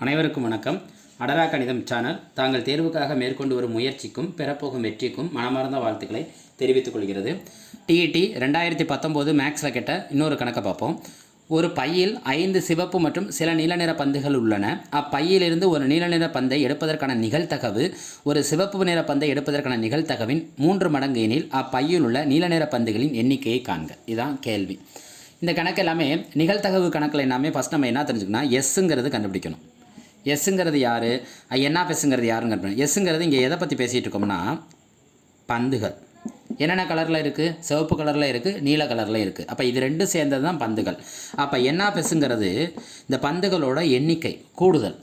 அனைவருக்கும் வணக்கம். அடரா கணிதம் சேனல் தாங்கள் தேர்வுக்காக மேற்கொண்டு வரும் முயற்சிக்கும் பெறப்போகும் வெற்றிக்கும் மனமார்ந்த வாழ்த்துக்களை தெரிவித்துக் கொள்கிறது. டிஇடி ரெண்டாயிரத்தி பத்தொம்போது மேக்ஸில் கெட்ட இன்னொரு கணக்கை பார்ப்போம். ஒரு பையில் ஐந்து சிவப்பு மற்றும் சில நீல நிற பந்துகள் உள்ளன. அப்பையிலிருந்து ஒரு நீல நிற பந்தை எடுப்பதற்கான நிகழ்த்தகவு ஒரு சிவப்பு நிற பந்தை எடுப்பதற்கான நிகழ்த்தகவின் மூன்று மடங்கு எனில் அப்பையில் உள்ள நீல நிற பந்துகளின் எண்ணிக்கையை காண்க. இதுதான் கேள்வி. இந்த கணக்கு எல்லாமே நிகழ்தகவு கணக்கில் எல்லாமே ஃபஸ்ட் நம்ம என்ன தெரிஞ்சுக்கணும் எஸ்ஸுங்கிறது கண்டுபிடிக்கணும். எஸ்ஸுங்கிறது யார்? என்ன பெஸ்ஸுங்கிறது யாருங்க? எஸ்ஸுங்கிறது இங்கே எதை பற்றி பேசிகிட்டு இருக்கோம்னா பந்துகள். என்னென்ன கலரில் இருக்குது சிவப்பு கலரில் இருக்குது நீல கலரில் இருக்குது அப்போ இது ரெண்டும் சேர்ந்தது தான் பந்துகள். அப்போ என்ன பெஸ்ஸுங்கிறது இந்த பந்துகளோட எண்ணிக்கை கூடுதல்.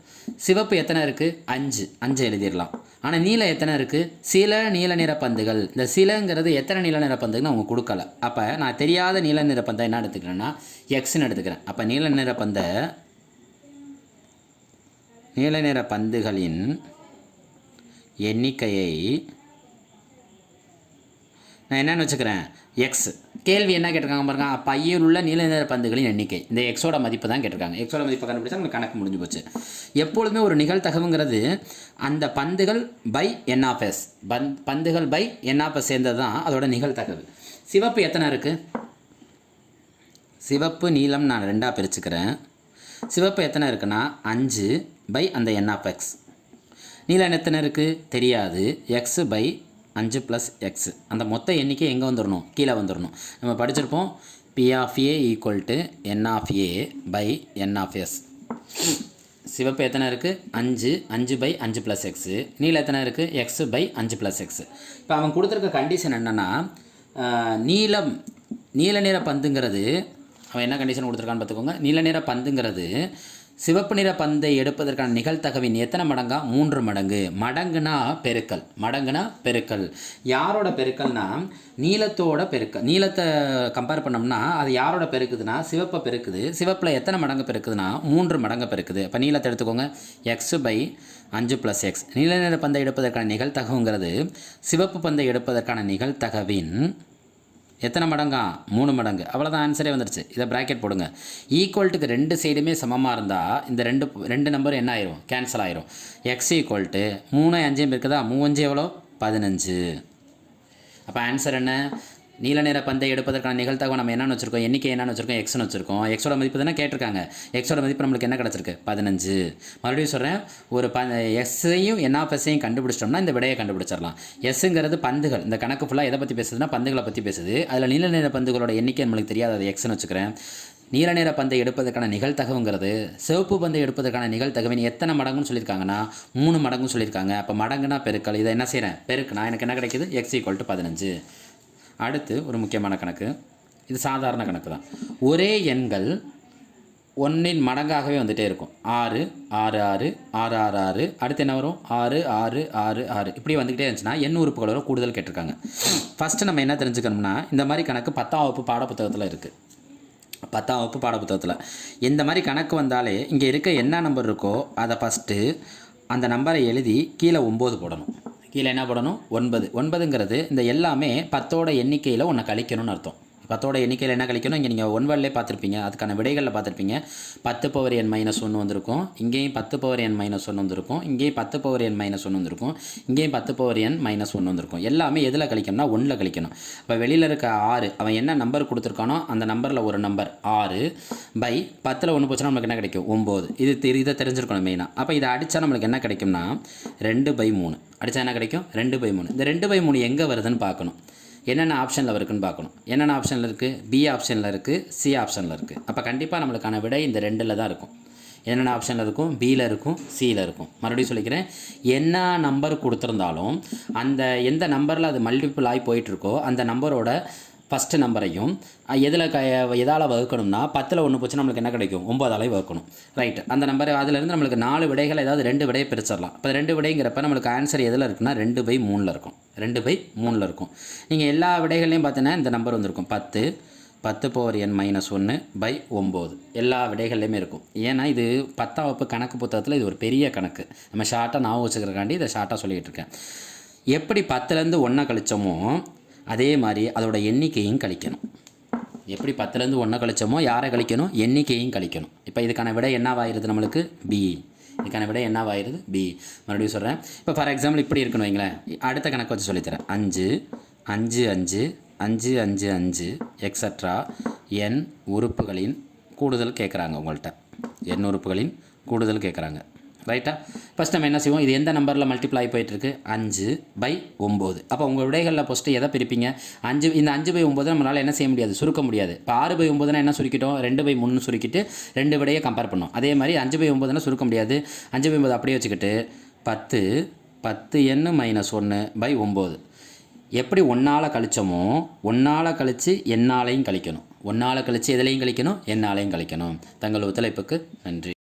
சிவப்பு எத்தனை இருக்குது அஞ்சு. அஞ்சு எழுதிடலாம். ஆனால் நீல எத்தனை இருக்குது சில நீல நிற பந்துகள். இந்த சிலங்கிறது எத்தனை நீல நிற பந்துகள்னு அவங்க கொடுக்கல. அப்போ நான் தெரியாத நீல நிற பந்தை என்ன எடுத்துக்கிறேன்னா எக்ஸ்ன்னு எடுத்துக்கிறேன். அப்போ நீல நிற பந்தை நீல நிற பந்துகளின் எண்ணிக்கையை நான் என்னென்னு வச்சுக்கிறேன். எக்ஸ் கேள்வி என்ன கேட்டிருக்காங்க பாருங்க. பையில் உள்ள நீல நிற பந்துகளின் எண்ணிக்கை. இந்த எக்ஸோட மதிப்பு தான் கேட்டிருக்காங்க. எக்ஸோட மதிப்பை கண்டுபிடிச்சா நம்ம கணக்கு முடிஞ்சு போச்சு. எப்பொழுதுமே ஒரு நிகழ்தகவுங்கிறது அந்த பந்துகள் பை என்ஆப்எஸ் பந்த் பந்துகள் பை என்ஆப்எஸ் சேர்ந்தது தான் அதோட நிகழ்தகவு. சிவப்பு எத்தனை இருக்குது சிவப்பு நீலம் நான் ரெண்டாக பிரிச்சுக்கிறேன். சிவப்பு எத்தனை இருக்குன்னா? அஞ்சு பை அந்த என் ஆஃப் எக்ஸ் எத்தனை இருக்குது தெரியாது. எக்ஸு பை அஞ்சு ப்ளஸ் எக்ஸு அந்த மொத்த எண்ணிக்கை எங்கே வந்துடணும் கீழே வந்துடணும் நம்ம படிச்சிருப்போம் P of A equal to N of A by N of S சிவப்பு எத்தனை இருக்குது அஞ்சு. அஞ்சு பை அஞ்சு ப்ளஸ் எக்ஸு நீல எத்தனை இருக்குது எக்ஸு பை அஞ்சு ப்ளஸ் எக்ஸு இப்போ அவன் கொடுத்துருக்க கண்டிஷன் என்னென்னா நீலம் நீல நிற பந்துங்கிறது அவன் என்ன கண்டிஷன் கொடுத்துருக்கான்னு பார்த்துக்கோங்க. நீல நிற பந்துங்கிறது சிவப்பு நிற பந்தை எடுப்பதற்கான நிகழ்த்தகவின் எத்தனை மடங்கா? மூன்று மடங்கு. மடங்குனா பெருக்கல். மடங்குனா பெருக்கல். யாரோட பெருக்கல்னா? நீளத்தோட பெருக்கல் நீளத்தை கம்பேர் பண்ணோம்னா அது யாரோட பெருக்குதுன்னா? சிவப்பை பெருக்குது. சிவப்பில் எத்தனை மடங்கு பெருக்குதுன்னா? மூன்று மடங்கு பெருக்குது. இப்போ நீளத்தை எடுத்துக்கோங்க. எக்ஸ் பை அஞ்சு ப்ளஸ் எக்ஸ் நீல நிற பந்தை எடுப்பதற்கான நிகழ்த்தகவுங்கிறது சிவப்பு பந்தை எடுப்பதற்கான நிகழ்த்தகவின் எத்தனை மடங்கா? மூணு மடங்கு. அவ்வளோதான் ஆன்சரே வந்துடுச்சு இதை ப்ராக்கெட் போடுங்க. ஈக்குவல்ட்டுக்கு ரெண்டு சைடுமே சமமாக இருந்தால் இந்த ரெண்டு ரெண்டு நம்பர் என்ன ஆயிரும்? கேன்சல் ஆயிரும். எக்ஸ் ஈக்குவல்ட்டு மூணு அஞ்சையும் இருக்குதா? மூவஞ்சு எவ்வளோ பதினஞ்சு. அப்போ ஆன்சர் என்ன? நீல நிற பந்தை எடுப்பதற்கான நிகழ்த்தகவை நம்ம என்னென்னு வச்சுருக்கோம் எண்ணிக்கை என்னென்னு வச்சுருக்கோம் எக்ஸ்னு வச்சுருக்கோம். எக்ஸோட மதிப்பு தானே கேட்டிருக்காங்க. எக்ஸோட மதிப்பு நம்மளுக்கு என்ன கிடச்சிருக்கு? பதினஞ்சு. மறுபடியும் சொல்கிறேன் ஒரு ப எஸ்ஸையும் என்ஆஃப்எஸ்ஸையும் கண்டுபிடிச்சிட்டோம்னா இந்த விடையை கண்டுபிடிச்சிடலாம். எஸ்ஸுங்கிறது பந்துகள். இந்த கணக்கு ஃபுல்லாக எதை பற்றி பேசுதுன்னா பந்துகளை பற்றி பேசுது. அதில் நீல நிற பந்துகளோட எண்ணிக்கை நம்மளுக்கு தெரியாது அது எக்ஸ்னு வச்சுக்கிறேன். நீல நிற பந்தை எடுப்பதற்கான நிகழ்த்தகவுங்கிறது சிவப்பு பந்தை எடுப்பதற்கான நிகழ்த்தகவின் எத்தனை மடங்குன்னு சொல்லியிருக்காங்கன்னா மூணு மடங்குன்னு சொல்லியிருக்காங்க. அப்போ மடங்குனா பெருக்கல். இதை என்ன செய்கிறேன் பெருக்குனா எனக்கு என்ன கிடைக்குது? எக்ஸ் ஈக்குவல் டு பதினஞ்சு. அடுத்து ஒரு முக்கியமான கணக்கு. இது சாதாரண கணக்கு தான். ஒரே எண்கள் ஒன்றின் மடங்காகவே வந்துகிட்டே இருக்கும். ஆறு ஆறு ஆறு ஆறு ஆறு ஆறு. அடுத்து என்ன வரும்? ஆறு ஆறு ஆறு ஆறு. இப்படி வந்துக்கிட்டே இருந்துச்சுன்னா எண் உறுப்புகள் வரும் கூடுதல் கேட்டிருக்காங்க. ஃபஸ்ட்டு நம்ம என்ன தெரிஞ்சுக்கணும்னா இந்த மாதிரி கணக்கு பத்தாம் வகுப்பு பாடப்புத்தகத்தில் இருக்குது பத்தாம் வகுப்பு பாடப்புத்தகத்தில். இந்த மாதிரி கணக்கு வந்தாலே இங்கே இருக்க என்ன நம்பர் இருக்கோ அதை ஃபஸ்ட்டு அந்த நம்பரை எழுதி கீழே ஒம்பது போடணும். கீழே என்ன போடணும்? ஒன்பது. ஒன்பதுங்கிறது இந்த எல்லாமே பத்தோட எண்ணிக்கையில் ஒன்று கழிக்கணும்னு அர்த்தம். பத்தோட எண்ணிக்கையில் என்ன கழிக்கணும்? இங்கே நீங்கள் ஒன்வர்லே பார்த்துருப்பீங்க. அதுக்கான விடைகளில் பார்த்துருப்பீங்க. பத்து பவர் என் மைனஸ் ஒன்று வந்திருக்கும். இங்கேயும் பத்து பவர் என் மைனஸ் ஒன்று வந்திருக்கும். இங்கேயும் பத்து பவர் என் மைனஸ் ஒன்று வந்திருக்கும். இங்கேயும் பத்து பவர் என் மைனஸ் ஒன்று வந்திருக்கும். எல்லாமே எதில் கழிக்கணும்னா ஒன்றில் கழிக்கணும். இப்போ வெளியில் இருக்க ஆறு அவன் என்ன நம்பர் கொடுத்துருக்கானோ அந்த நம்பரில் ஒரு நம்பர் ஆறு பை பத்தில் ஒன்று போச்சுன்னா நம்மளுக்கு என்ன கிடைக்கும்? ஒம்பது இது தெரி இதை தெரிஞ்சிருக்கணும் மெயினாக அப்போ இதை அடித்தா நம்மளுக்கு என்ன கிடைக்கும்னா ரெண்டு பை மூணு. அடித்தா என்ன கிடைக்கும்? ரெண்டு பை மூணு. இந்த ரெண்டு பை மூணு எங்கே வருதுன்னு பார்க்கணும். என்னென்ன ஆப்ஷனில் இருக்குன்னு பார்க்கணும். என்னென்ன ஆப்ஷனில் இருக்குது பி ஆப்ஷனில் இருக்குது சி ஆப்ஷனில் இருக்குது அப்போ கண்டிப்பாக நம்மளுக்கான விடை இந்த ரெண்டில் தான் இருக்கும். என்னென்ன ஆப்ஷனில் இருக்கும்? பியில் இருக்கும் சியில் இருக்கும். மறுபடியும் சொல்லிக்கிறேன். என்ன நம்பர் கொடுத்துருந்தாலும் அந்த எந்த நம்பரில் அது மல்டிபிள் ஆகி போயிட்டுருக்கோ அந்த நம்பரோட ஃபஸ்ட்டு நம்பரையும் எதில் க எதால் வகுக்கணும்னா பத்தில் ஒன்று போச்சு நம்மளுக்கு என்ன கிடைக்கும்? ஒம்பதாலே வகுக்கணும். ரைட் அந்த நம்பர் அதுலேருந்து நம்மளுக்கு நாலு விடைகள் ஏதாவது ரெண்டு விடையை பிரிச்சிடலாம். இப்போ ரெண்டு விடைங்கிறப்ப நம்மளுக்கு ஆன்சர் எதில் இருக்குன்னா ரெண்டு பை மூணில் இருக்கும். ரெண்டு பை மூணில் இருக்கும். நீங்கள் எல்லா விடைகள்லையும் பார்த்தீங்கன்னா இந்த நம்பர் வந்திருக்கும். பத்து பத்து பவர் என் மைனஸ் ஒன்று பை ஒம்பது எல்லா விடைகள்லையுமே இருக்கும். ஏன்னா இது பத்தாம் வகுப்பு கணக்கு புத்தகத்தில் இது ஒரு பெரிய கணக்கு. நம்ம ஷார்ட்டாக நான் வச்சுக்கிறக்காண்டி இதை ஷார்ட்டாக சொல்லிகிட்டு இருக்கேன். எப்படி பத்துலேருந்து ஒன்றை கழித்தோமோ அதே மாதிரி அதோட எண்ணிக்கையும் கழிக்கணும். எப்படி பத்துலேருந்து ஒன்றை கழிச்சோமோ யாரை கழிக்கணும்? எண்ணிக்கையும் கழிக்கணும். இப்போ இதுக்கான விட என்னவாயிருது நம்மளுக்கு? பி இதுக்கான விட என்னவாயிருது? பி மறுபடியும் சொல்கிறேன் இப்போ ஃபார் எக்ஸாம்பிள் இப்படி இருக்குன்னு வைங்களேன். அடுத்த கணக்கு வச்சு சொல்லித்தரேன் அஞ்சு அஞ்சு அஞ்சு அஞ்சு அஞ்சு அஞ்சு எக்ஸட்ரா என் உறுப்புகளின் கூடுதல் கேட்குறாங்க உங்கள்கிட்ட என் உறுப்புகளின் கூடுதல் கேட்குறாங்க. ரைட்டா ஃபஸ்ட் நம்ம என்ன செய்வோம்? இது எந்த நம்பரில் மல்டிப்ளை போயிட்டுருக்கு? அஞ்சு பை ஒம்பது. அப்போ உங்கள் விடைகளில் ஃபஸ்ட்டு எதை பிரிப்பீங்க? அஞ்சு இந்த அஞ்சு பை ஒம்பது நம்மளால் என்ன செய்ய முடியாது. சுருக்க முடியாது. இப்போ ஆறு பை ஒம்பதுனா என்ன சுருக்கிட்டோம்? ரெண்டு பை மூணு சுருக்கிட்டு ரெண்டு விடையை கம்பேர் பண்ணோம். அதே மாதிரி அஞ்சு பை ஒம்பதுனா சுருக்க முடியாது. அஞ்சு பை ஒம்பது அப்படியே வச்சுக்கிட்டு பத்து பத்து எண்ணு மைனஸ் ஒன்று பை ஒம்பது. எப்படி ஒன்றால் கழித்தோமோ ஒன்றால் கழித்து என்னாலையும் கழிக்கணும். ஒன்றால் கழித்து எதுலேயும் கழிக்கணும்? என்னாலையும் கழிக்கணும். தங்கள் ஒத்துழைப்புக்கு நன்றி.